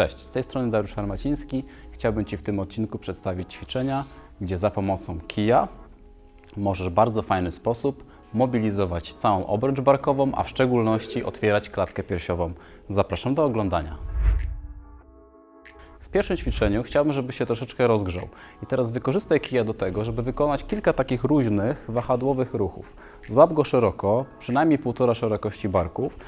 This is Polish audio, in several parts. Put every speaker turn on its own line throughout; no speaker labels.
Cześć, z tej strony Dariusz Farmaciński. Chciałbym Ci w tym odcinku przedstawić ćwiczenia, gdzie za pomocą kija możesz w bardzo fajny sposób mobilizować całą obręcz barkową, a w szczególności otwierać klatkę piersiową. Zapraszam do oglądania. W pierwszym ćwiczeniu chciałbym, żeby się troszeczkę rozgrzał. I teraz wykorzystaj kija do tego, żeby wykonać kilka takich luźnych, wahadłowych ruchów. Złap go szeroko, przynajmniej półtora szerokości barków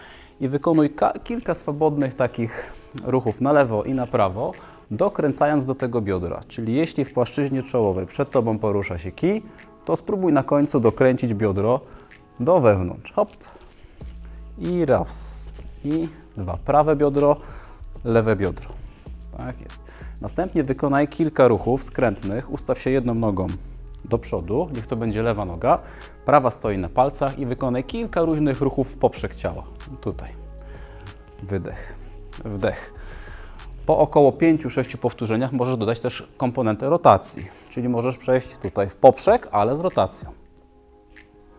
i wykonuj ka- kilka swobodnych takich ruchów na lewo i na prawo, dokręcając do tego biodra. Czyli jeśli w płaszczyźnie czołowej przed Tobą porusza się kij, to spróbuj na końcu dokręcić biodro do wewnątrz. Hop. I raz. I dwa. Prawe biodro, lewe biodro. Tak jest. Następnie wykonaj kilka ruchów skrętnych. Ustaw się jedną nogą do przodu, niech to będzie lewa noga. Prawa stoi na palcach i wykonaj kilka różnych ruchów w poprzek ciała. Tutaj. Wydech, wdech. Po około 5-6 powtórzeniach możesz dodać też komponentę rotacji, czyli możesz przejść tutaj w poprzek, ale z rotacją.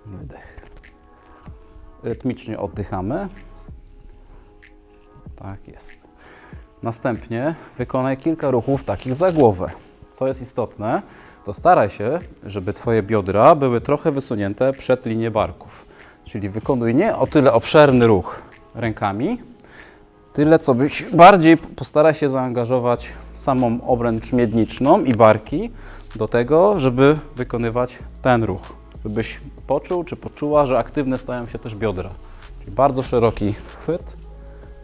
Wydech. Rytmicznie oddychamy. Tak jest. Następnie wykonaj kilka ruchów takich za głowę. Co jest istotne, to staraj się, żeby Twoje biodra były trochę wysunięte przed linię barków. Czyli wykonuj nie o tyle obszerny ruch rękami, tyle co byś bardziej postaraj się zaangażować samą obręcz miedniczną i barki do tego, żeby wykonywać ten ruch. Żebyś poczuł czy poczuła, że aktywne stają się też biodra. Czyli bardzo szeroki chwyt.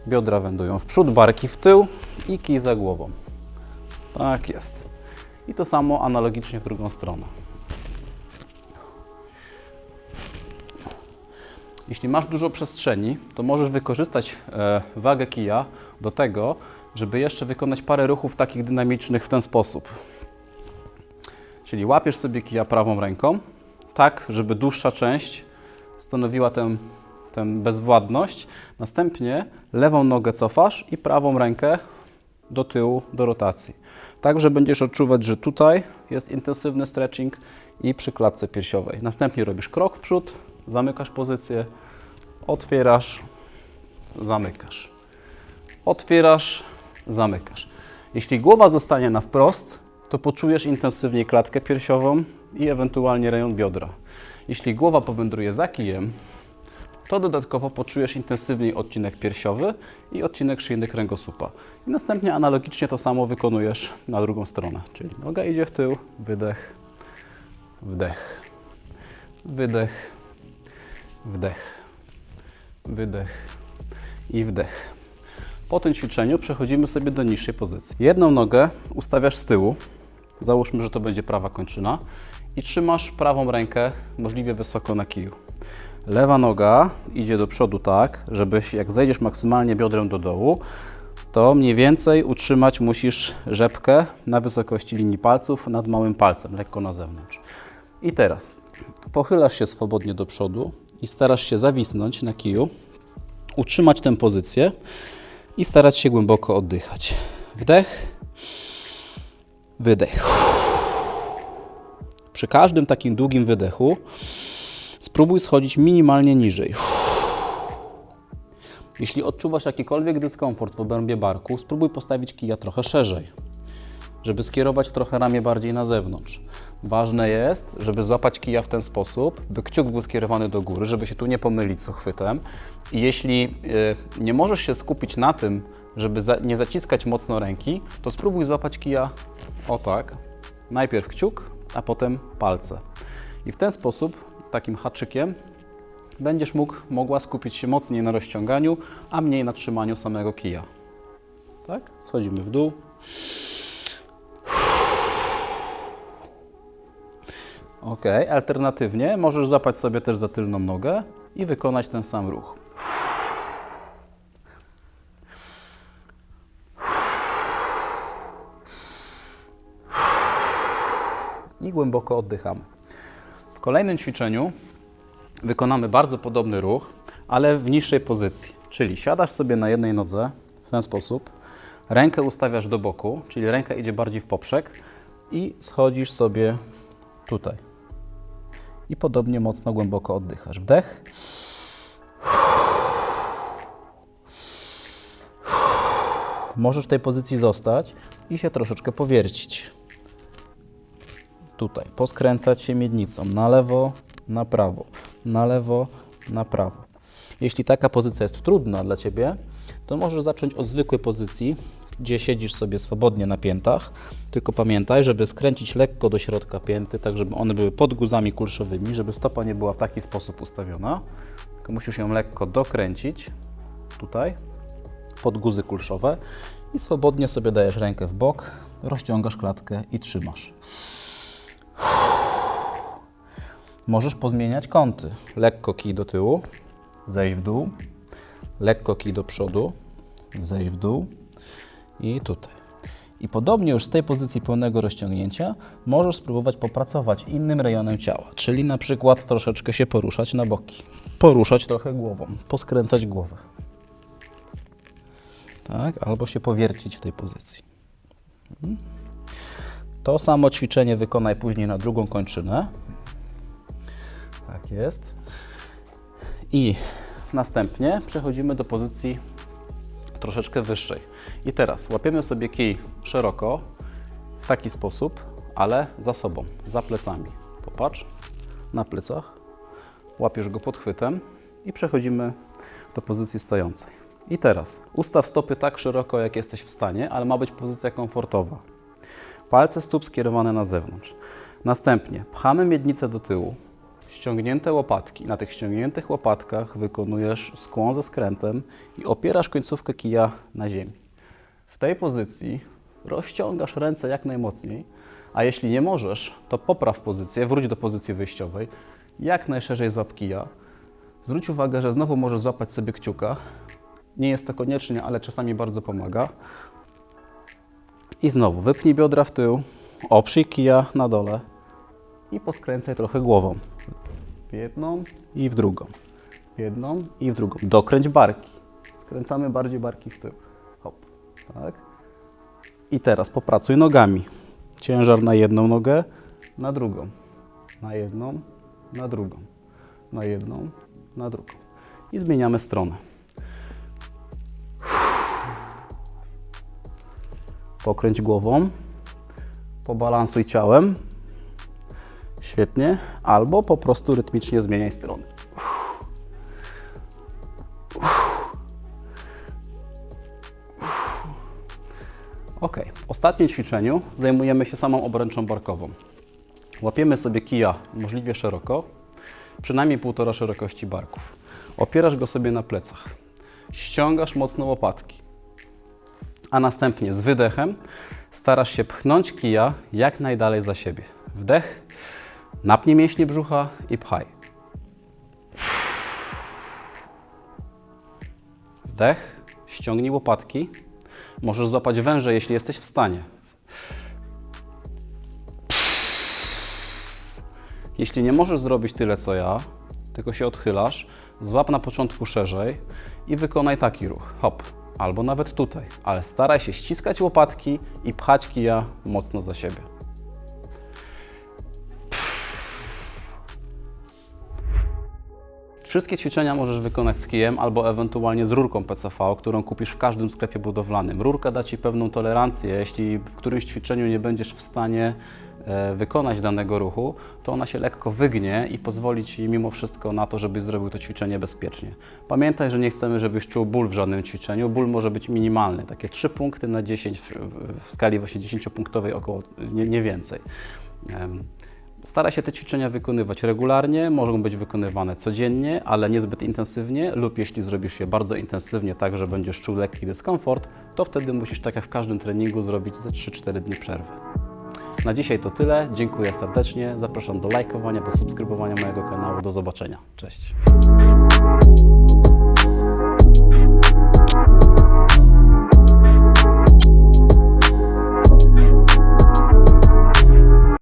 Biodra wędują w przód, barki w tył i kij za głową. Tak jest. I to samo analogicznie w drugą stronę. Jeśli masz dużo przestrzeni, to możesz wykorzystać e, wagę kija do tego, żeby jeszcze wykonać parę ruchów takich dynamicznych w ten sposób. Czyli łapiesz sobie kija prawą ręką, tak, żeby dłuższa część stanowiła tę, tę bezwładność. Następnie lewą nogę cofasz i prawą rękę do tyłu, do rotacji. Tak, że będziesz odczuwać, że tutaj jest intensywny stretching i przy klatce piersiowej. Następnie robisz krok w przód, zamykasz pozycję, otwierasz, zamykasz. Otwierasz, zamykasz. Jeśli głowa zostanie na wprost, to poczujesz intensywniej klatkę piersiową i ewentualnie rejon biodra. Jeśli głowa powędruje za kijem, to dodatkowo poczujesz intensywniej odcinek piersiowy i odcinek szyjny kręgosłupa. I następnie analogicznie to samo wykonujesz na drugą stronę, czyli noga idzie w tył, wydech, wdech, wydech, wdech, wydech i wdech. Po tym ćwiczeniu przechodzimy sobie do niższej pozycji. Jedną nogę ustawiasz z tyłu, załóżmy, że to będzie prawa kończyna i trzymasz prawą rękę możliwie wysoko na kiju. Lewa noga idzie do przodu tak, żebyś jak zejdziesz maksymalnie biodrem do dołu, to mniej więcej utrzymać musisz rzepkę na wysokości linii palców nad małym palcem, lekko na zewnątrz. I teraz pochylasz się swobodnie do przodu i starasz się zawisnąć na kiju, utrzymać tę pozycję i starać się głęboko oddychać. Wdech, wydech. Przy każdym takim długim wydechu spróbuj schodzić minimalnie niżej. Jeśli odczuwasz jakikolwiek dyskomfort w obrębie barku, spróbuj postawić kija trochę szerzej, żeby skierować trochę ramię bardziej na zewnątrz. Ważne jest, żeby złapać kija w ten sposób, by kciuk był skierowany do góry, żeby się tu nie pomylić z uchwytem. I jeśli y, nie możesz się skupić na tym, żeby nie zaciskać mocno ręki, to spróbuj złapać kija o tak. Najpierw kciuk, a potem palce. I w ten sposób, takim haczykiem, będziesz mógł, mogła skupić się mocniej na rozciąganiu, a mniej na trzymaniu samego kija. Tak? Schodzimy w dół. Ok, alternatywnie możesz złapać sobie też za tylną nogę i wykonać ten sam ruch. I głęboko oddychamy. W kolejnym ćwiczeniu wykonamy bardzo podobny ruch, ale w niższej pozycji. Czyli siadasz sobie na jednej nodze w ten sposób, rękę ustawiasz do boku, czyli ręka idzie bardziej w poprzek i schodzisz sobie tutaj. I podobnie mocno głęboko oddychasz. Wdech. możesz w tej pozycji zostać i się troszeczkę powiercić. Tutaj, poskręcać się miednicą na lewo, na prawo, na lewo, na prawo. Jeśli taka pozycja jest trudna dla Ciebie, to możesz zacząć od zwykłej pozycji, gdzie siedzisz sobie swobodnie na piętach. Tylko pamiętaj, żeby skręcić lekko do środka pięty, tak żeby one były pod guzami kulszowymi, żeby stopa nie była w taki sposób ustawiona. Tylko musisz ją lekko dokręcić tutaj, pod guzy kulszowe i swobodnie sobie dajesz rękę w bok, rozciągasz klatkę i trzymasz. Możesz pozmieniać kąty. Lekko kij do tyłu, zejść w dół, lekko kij do przodu, zejść w dół i tutaj. I podobnie już z tej pozycji pełnego rozciągnięcia możesz spróbować popracować innym rejonem ciała, czyli na przykład troszeczkę się poruszać na boki, poruszać trochę głową, poskręcać głowę. Tak, albo się powiercić w tej pozycji. Mhm. To samo ćwiczenie wykonaj później na drugą kończynę. Tak jest. I następnie przechodzimy do pozycji troszeczkę wyższej. I teraz łapiemy sobie kij szeroko, w taki sposób, ale za sobą, za plecami. Popatrz, na plecach. Łapiesz go podchwytem i przechodzimy do pozycji stojącej. I teraz ustaw stopy tak szeroko, jak jesteś w stanie, ale ma być pozycja komfortowa. Palce stóp skierowane na zewnątrz. Następnie pchamy miednicę do tyłu, ściągnięte łopatki. Na tych ściągniętych łopatkach wykonujesz skłon ze skrętem i opierasz końcówkę kija na ziemi. W tej pozycji rozciągasz ręce jak najmocniej, a jeśli nie możesz, to popraw pozycję, wróć do pozycji wyjściowej, jak najszerzej złap kija. Zwróć uwagę, że znowu możesz złapać sobie kciuka. Nie jest to koniecznie, ale czasami bardzo pomaga. I znowu wypnij biodra w tył, oprzyj kija na dole i poskręcaj trochę głową. W jedną i w drugą. W jedną i w drugą. Dokręć barki. Skręcamy bardziej barki w tył. Hop. Tak. I teraz popracuj nogami. Ciężar na jedną nogę, na drugą. Na jedną, na drugą. Na jedną, na drugą. I zmieniamy stronę. Pokręć głową. Pobalansuj ciałem. Świetnie. Albo po prostu rytmicznie zmieniaj strony. Ok. W ostatnim ćwiczeniu zajmujemy się samą obręczą barkową. Łapiemy sobie kija możliwie szeroko, przynajmniej półtora szerokości barków. Opierasz go sobie na plecach. Ściągasz mocno łopatki a następnie z wydechem starasz się pchnąć kija jak najdalej za siebie. Wdech, napnij mięśnie brzucha i pchaj. Wdech, ściągnij łopatki. Możesz złapać węże, jeśli jesteś w stanie. Jeśli nie możesz zrobić tyle co ja, tylko się odchylasz, złap na początku szerzej i wykonaj taki ruch. Hop, albo nawet tutaj, ale staraj się ściskać łopatki i pchać kija mocno za siebie. Wszystkie ćwiczenia możesz wykonać z kijem albo ewentualnie z rurką PCV, którą kupisz w każdym sklepie budowlanym. Rurka da Ci pewną tolerancję. Jeśli w którymś ćwiczeniu nie będziesz w stanie e, wykonać danego ruchu, to ona się lekko wygnie i pozwoli Ci mimo wszystko na to, żebyś zrobił to ćwiczenie bezpiecznie. Pamiętaj, że nie chcemy, żebyś czuł ból w żadnym ćwiczeniu. Ból może być minimalny, takie 3 punkty na 10 w, skali właśnie 10-punktowej, około nie, nie więcej. Em, Staraj się te ćwiczenia wykonywać regularnie, mogą być wykonywane codziennie, ale niezbyt intensywnie, lub jeśli zrobisz je bardzo intensywnie, tak że będziesz czuł lekki dyskomfort, to wtedy musisz, tak jak w każdym treningu, zrobić ze 3-4 dni przerwy. Na dzisiaj to tyle. Dziękuję serdecznie. Zapraszam do lajkowania, do subskrybowania mojego kanału. Do zobaczenia. Cześć.